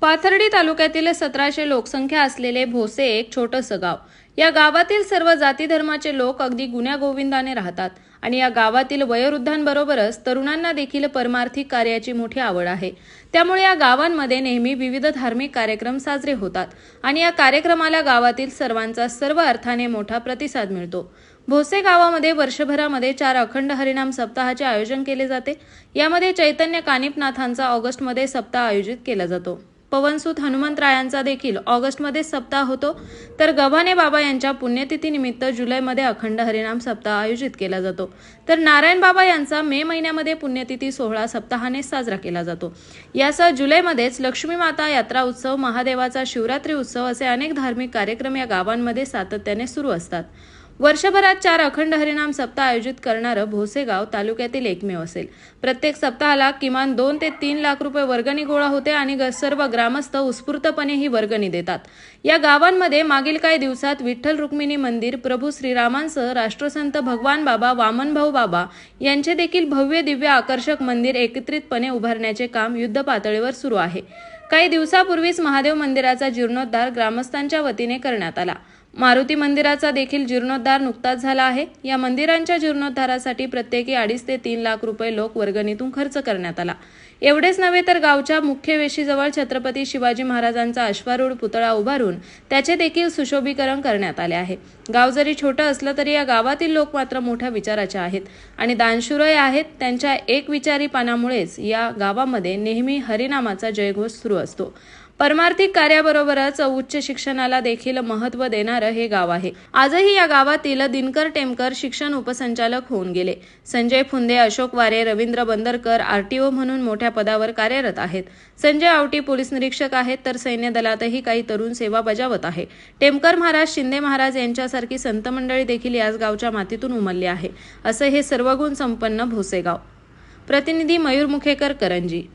पाथर्डी तालुक्यातील सतराशे लोकसंख्या असलेले भोसे एक छोटंसं गाव. या गावातील सर्व जाती धर्माचे लोक अगदी गुण्यागोविंदाने राहतात. आणि या गावातील वयोवृद्धांबरोबरच तरुणांना देखील परमार्थिक कार्याची मोठी आवड आहे. त्यामुळे या गावांमध्ये नेहमी विविध धार्मिक कार्यक्रम साजरे होतात आणि या कार्यक्रमाला गावातील सर्वांचा सर्व अर्थाने मोठा प्रतिसाद मिळतो. भोसे गावामध्ये वर्षभरामध्ये चार अखंड हरिनाम सप्ताहाचे आयोजन केले जाते. यामध्ये चैतन्य कानिपनाथांचा ऑगस्टमध्ये सप्ताह आयोजित केला जातो. पवनसूत हनुमंतरायांचा देखील ऑगस्टमध्ये सप्ताह होतो. तर गव्हाणे बाबा यांच्या पुण्यतिथीनिमित्त जुलैमध्ये अखंड हरिनाम सप्ताह आयोजित केला जातो. तर नारायण बाबा यांचा मे महिन्यामध्ये पुण्यतिथी सोहळा सप्ताहाने साजरा केला जातो. यासह जुलैमध्येच लक्ष्मी माता यात्रा उत्सव महादेवाचा शिवरात्री उत्सव असे अनेक धार्मिक कार्यक्रम या गावांमध्ये सातत्याने सुरू असतात. वर्षभरात चार अखंड हरिनाम सप्ताह आयोजित करणारं भोसेगाव तालुक्यातील एकमेव असेल. प्रत्येक सप्ताहाला किमान दोन ते तीन लाख रुपये वर्गणी गोळा होते आणि ग- सर्व ग्रामस्थ उत्स्फूर्तपणे ही वर्गणी देतात. या गावांमध्ये मागील काही दिवसात विठ्ठल रुक्मिणी मंदिर प्रभू श्रीरामांसह राष्ट्रसंत भगवान बाबा वामनभाऊ बाबा यांचे देखील भव्य दिव्य आकर्षक मंदिर एकत्रितपणे उभारण्याचे काम युद्ध पातळीवर सुरू आहे. काही दिवसापूर्वीच महादेव मंदिराचा जीर्णोद्धार ग्रामस्थांच्या वतीने करण्यात आला. मारुती मंदिराचा देखील जीर्णोद्धार नुकताच झाला आहे. या मंदिरांच्या जीर्णोद्धारासाठी प्रत्येकी अडीच ते तीन लाख रुपये लोक वर्गणीतून खर्च करण्यात आला. एवढेच नव्हे तर गावच्या मुख्य वेशीजवळ छत्रपती शिवाजी महाराजांचा अश्वारूढ पुतळा उभारून त्याचे देखील सुशोभीकरण करण्यात आले आहे. गाव जरी छोटं असलं तरी या गावातील लोक मात्र मोठ्या विचाराचे आहेत आणि दानशूरही आहेत. त्यांच्या एक विचारी पानामुळेच या गावामध्ये नेहमी हरिनामाचा जयघोष सुरू असतो. परमार्थिक कार्याबरोबरच उच्च शिक्षणाला देखील महत्त्व देणारं हे गाव आहे. आजही या गावातील दिनकर टेमकर शिक्षण उपसंचालक होऊन गेले. संजय फुंदे अशोक वारे रवींद्र बंदरकर आरटीओ म्हणून मोठ्या पदावर कार्यरत आहेत. संजय आवटी पोलीस निरीक्षक आहेत तर सैन्य दलातही काही तरुण सेवा बजावत आहे. टेमकर महाराज शिंदे महाराज यांच्यासारखी संत मंडळी देखील याच गावच्या मातीतून उमलली आहे. असं हे सर्वगुण संपन्न भोसेगाव. प्रतिनिधी मयूर मुखेकर करंजी